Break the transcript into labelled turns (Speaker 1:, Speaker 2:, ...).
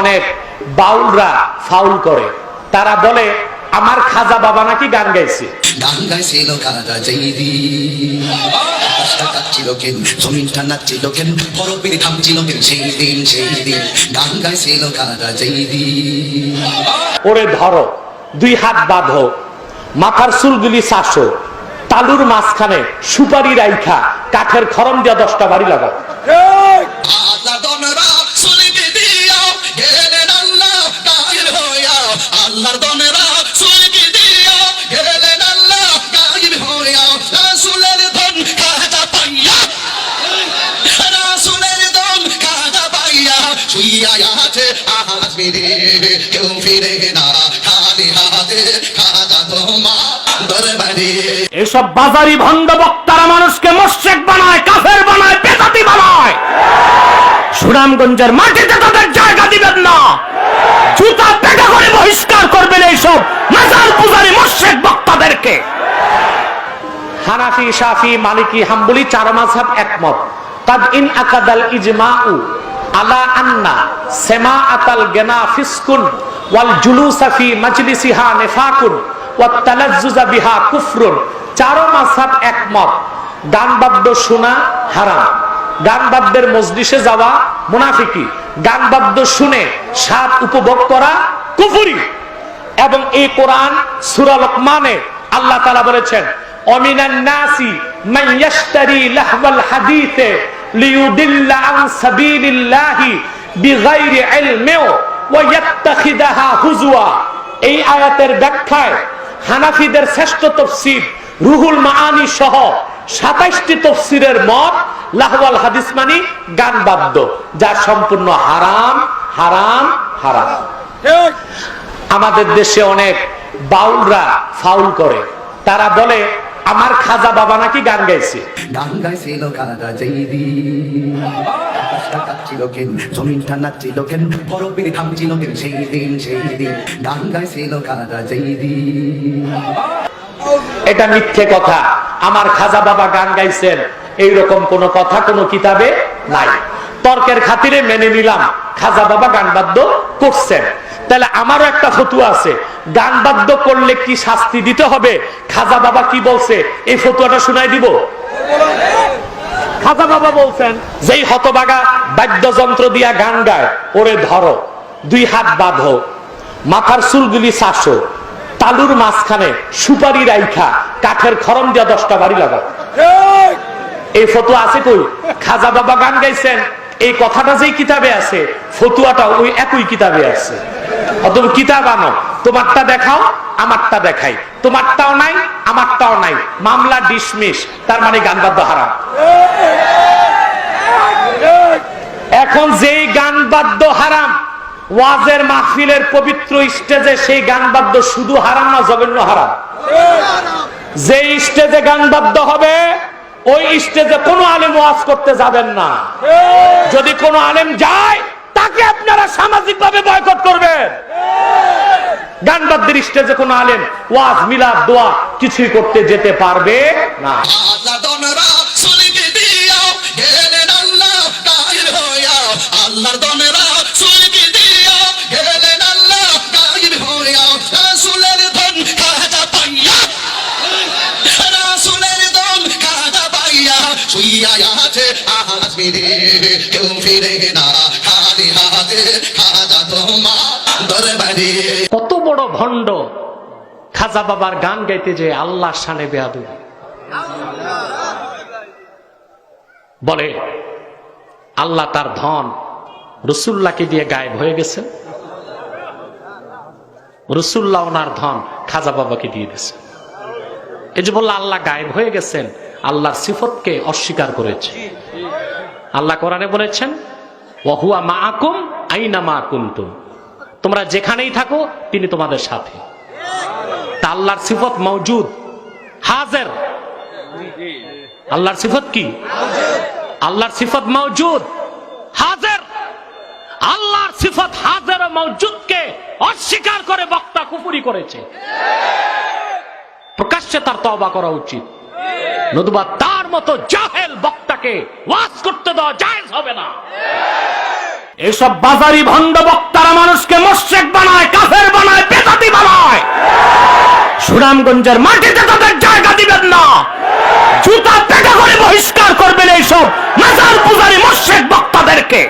Speaker 1: অনেক বাউলরা ফাউল করে। তারা বলে আমার খাজা বাবা নাকি গান গাইছে?
Speaker 2: গান গাইছিল কারা জৈদি আকাশটা কাঁপছিল কেন জমিনটা নাচছিল কেন বরফের থামছিল কেন সেই দিন সেই দিন। গান গাইছিল জৈদি
Speaker 1: ওরে ধরো দুই হাত বাঁধো মাথার চুলগুলি তালুর মাঝখানে সুপারি রাইখা কাঠের খরম দিয়া দশটা বাড়ি লাগাও।
Speaker 2: আল্লাহ শুইয়া আছে আহাজ মেরে কেউ ফিরে না। খালি হাতে খাজা তোমা দরবারে।
Speaker 1: এসব বাজারি ভণ্ড বক্তারা মানুষকে মোশেক বানায়, কাফের বানায় বেদাতি বানায়। সুনামগঞ্জের মাটিতে তাদের জায়গা দিবেন না। জুতা পেটা করে বহিষ্কার করবেন এইসব মাজার পূজারি মোশেক বক্তাদেরকে। হানাফি, শাফি, মালিকি, হাম্বলি, চার মাযহাব একমত। কাদ ইন আকাদাল ইজমাউ। আলা আন্না সেমাআতাল গেনা ফিসকুন ওয়াল নিফাকুন তালাজ্জুজা বিহা কুফরুন। চার মাযহাব একমত। গান বাদ্য শোনা হারাম। গান বাদ্যের যাওয়া মুনাফিকি। গান বাদ্য শুনে স্বাদ উপভোগ করা কুফরি। এবং এই কোরআন সূরা লোকমানে আল্লাহ তাআলা বলেছেন, অমিনান নাসি লিয়ুদিল্লা আন সাবিলিল্লাহি বিগাইরি ইলমি ওয়া ইয়াত্তাখিদাহা হুজুয়া এই আয়াতের ব্যাখ্যায় হানাফিদের শ্রেষ্ঠ তফসির রুহুল মাআনি সহ সাতাইশটি তফসিরের মত লাহওয়াল হাদিস মানি গান বাদ্য যা সম্পূর্ণ হারাম হারাম হারাম। আমাদের দেশে অনেক বাউলরা ফাউল করে। তারা বলে আমার খাজা বাবা নাকি গান গাইছে?
Speaker 2: গান গাইছিল কারা জৈদি কাঁপছিল কেন জমিনটা নাচছিল কেন বরফের থামছিল কেন সেই দিন সেই দিন। গান গাইছিল কারা জৈদি
Speaker 1: এটা মিথ্যে কথা। আমার খাজা বাবা গান গাইছেন। এইরকম কোন কথা কোন কিতাবে নাই। তর্কের খাতিরে মেনে নিলাম। খাজা বাবা গান বাদ্য করছেন। তাহলে আমারও একটা ফতুয়া আছে। গান বাদ্য করলে কি শাস্তি দিতে হবে? খাজা বাবা কি বলছে? এই ফতুয়াটা শুনাই দিব। খাজা বাবা বলছেন যেই হতবাগা বাদ্যযন্ত্র দিয়া গান গায় ওরে ধরো দুই হাত বাঁধো মাথার চুলগুলি চাষো তালুর মাঝখানে সুপারি রাইখা কাঠের খরম দিয়া দশটা বাড়ি লাগাও। এই ফতুয়া আছে কই? খাজা বাবা গান গাইছেন। এই কথাটা যেই কিতাবে আছে ফতুয়াটা ওই একই কিতাবে আছে। অথবা কিতাব আনো, তোমারটা দেখাও, আমারটা দেখাই। তোমারটাও নাই, আমারটাও নাই। মামলা ডিসমিস, তার মানে গান বাদ্য হারাম। এখন যেই গান বাদ্য হারাম, ওয়াজের মাহফিলের পবিত্র স্টেজে সেই গান বাদ্য শুধু হারাম না, জঘন্য হারাম। যে স্টেজে গান বাদ্য হবে ওই স্টেজে কোনো আলেম ওয়াজ করতে যাবেন না। যদি কোনো আলেম যায়, তাকে আপনারা সামাজিক ভাবে বয়কট করবেন। গানবাদ্যের স্টেজে কোনো আলেম ওয়াজ, মিলাদ, দোয়া কিছুই করতে যেতে পারবে না।
Speaker 2: আছে মেরে কেউ ফিরে না। খালি হাতে খাজা তোমা দরবারে।
Speaker 1: কত বড় ভণ্ড খাজা বাবার গান গাইতে যে আল্লাহ শানে বেয়াদু বলে, আল্লাহ তার ধন রসুল্লাহকে দিয়ে গায়েব হয়ে গেছে। রসুল্লাহ ওনার ধন খাজা বাবাকে দিয়ে দিয়েছে। এই যে বলল, আল্লাহ গায়েব হয়ে গেছেন। আল্লাহর সিফতকে অস্বীকার করেছে। আল্লাহ কোরআনে বলেছেন, ওহুয়া মা আকুম আইনা মা কুন্তুম। তোমরা যেখানেই থাকো, তিনি তোমাদের সাথে। তা আল্লাহর সিফত মৌজুদ হাজের। আল্লাহর সিফত কি? আল্লাহর সিফত মৌজুদ হাজের। আল্লাহর সিফত হাজের ও মৌজুদকে অস্বীকার করে বক্তা কুপুরি করেছে। প্রকাশ্যে তার তবা করা উচিত। নতুবা তার মতো জাহেল বক্তাকে ওয়াজ করতে দেওয়া জায়েজ হবে না। এসব বাজারি ভণ্ড বক্তারা মানুষকে মোশেক বানায়, কাফের বানায়, বেদাতি বানায়। সুনামগঞ্জের মাটিতে তাদের জায়গা দিবেন না। জুতা পেটা করে বহিষ্কার করবেন এইসব মাজার পূজারি মোশেক বক্তাদেরকে।